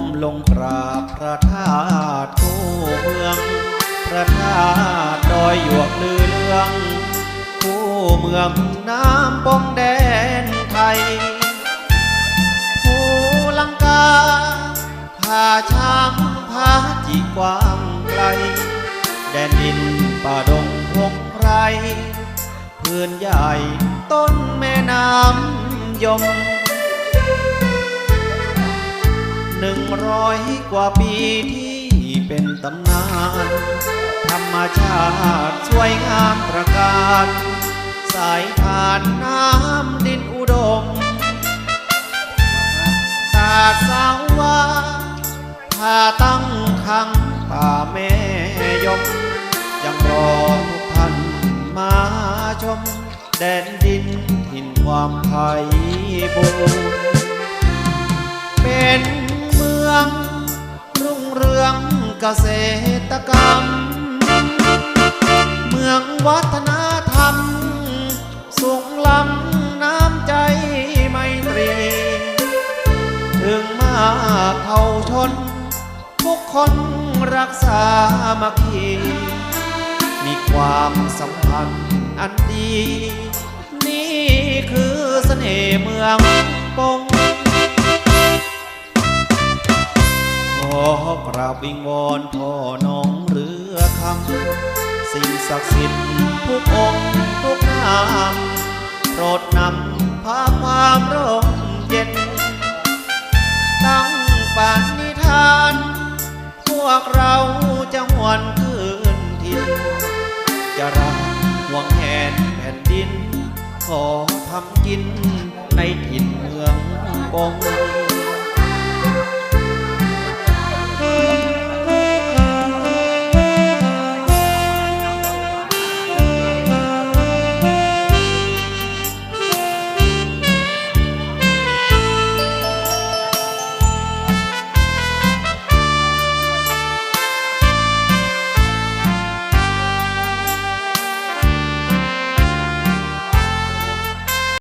มลงกราบพระธาตุคู่เมือง พระธาตุดอยหยวกลือเลือง คู่เมืองน้ำปงแดนไทยภูลังกาผาช้างผาจีกว้างไกล แดนดินป่าดงพงไพรพื้นใหญ่ต้นแม่น้ำยม ร้อยกว่าปีที่เป็นตำนาน ธรรมชาติสวยงามตระการ สายทานน้ำดินอุดม ตาสาวว่าพาตั้งขังป่าแม่ยม ยังรอทุกท่านมาชม แดนดินถิ่นความไทยบูรเป็น รุ่งเรืองเกษตรกรรม เมืองวัฒนธรรมสูงล้ำน้ำใจไมตรี ถึงมากเท่าชน ทุกคนรักษามัคคีมีความสัมพันธ์อันดี นี่คือเสน่ห์เมืองปง อกราบวิงวอนพ่อน้องเรือคำสิ่งศักดิ์สิทธิ์ทุกองค์ทุกนามโปรดนำพาความร่มเย็น ตั้งปานิธาน พวกเราจะหวนคืนถิ่นจะรักหวงแหนแผ่นดิน ขอทำกินในถิ่นเมืองปง